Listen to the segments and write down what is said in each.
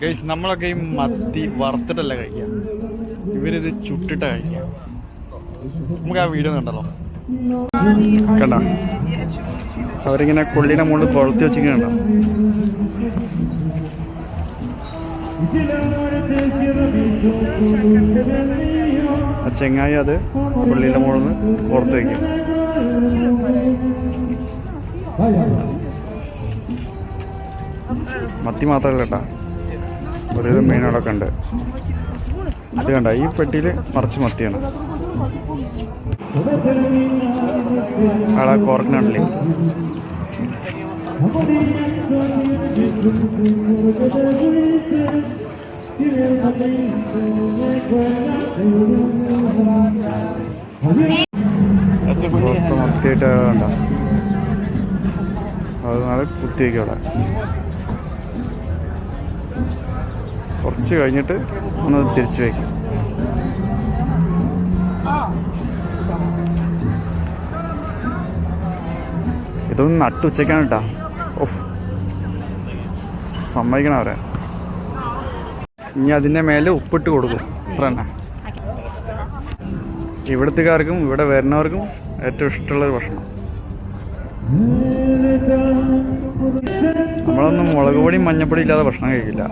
Guys നമ്മളൊക്കെ ഈ മത്തി വറുത്തിട്ടല്ല കഴിക്കുക? ഇവരിത് ചുട്ടിട്ടാ കഴിക്കുക. നമുക്ക് ആ വീഡിയോ കണ്ടല്ലോ. കണ്ട? അവരിങ്ങനെ കൊള്ളിയുടെ മുകളിൽ കൊളുത്തി വെച്ചിങ്ങനെ ആ ചെങ്ങായി അത് പുള്ളിയുടെ മുകളിൽ നിന്ന് പുറത്ത് വയ്ക്കും മത്തി മാത്രമല്ല കേട്ടാ. ഒരു മീനുകളൊക്കെ ഉണ്ട്. ഇത് കണ്ട? ഈ പെട്ടിയിൽ മറിച്ച് മത്തിയാണ്. അവിടെ കോർക്കിനുണ്ടല്ലേ പുറത്ത് അത് നാളെ കുത്തി വയ്ക്കും അവിടെ. കുറച്ച് കഴിഞ്ഞിട്ട് ഒന്ന് തിരിച്ചു വയ്ക്കും. ഇതൊന്ന് നട്ടുച്ചയ്ക്കാണ് കേട്ടോ. ഓഫ് സമ്മതിക്കണം അവരെ. ഇനി അതിന്റെ മേലെ ഉപ്പിട്ട് കൊടുക്കും. അത്ര തന്നെ. ഇവിടുത്തുകാർക്കും ഇവിടെ വരുന്നവർക്കും ഏറ്റവും ഇഷ്ടമുള്ളൊരു ഭക്ഷണം. നമ്മളൊന്നും മുളക് പൊടിയും മഞ്ഞപ്പൊടി ഇല്ലാതെ ഭക്ഷണം കഴിക്കില്ല.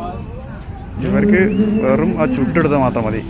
ഇവർക്ക് വെറും ആ ചുട്ടെടുത്താൽ മാത്രം മതി.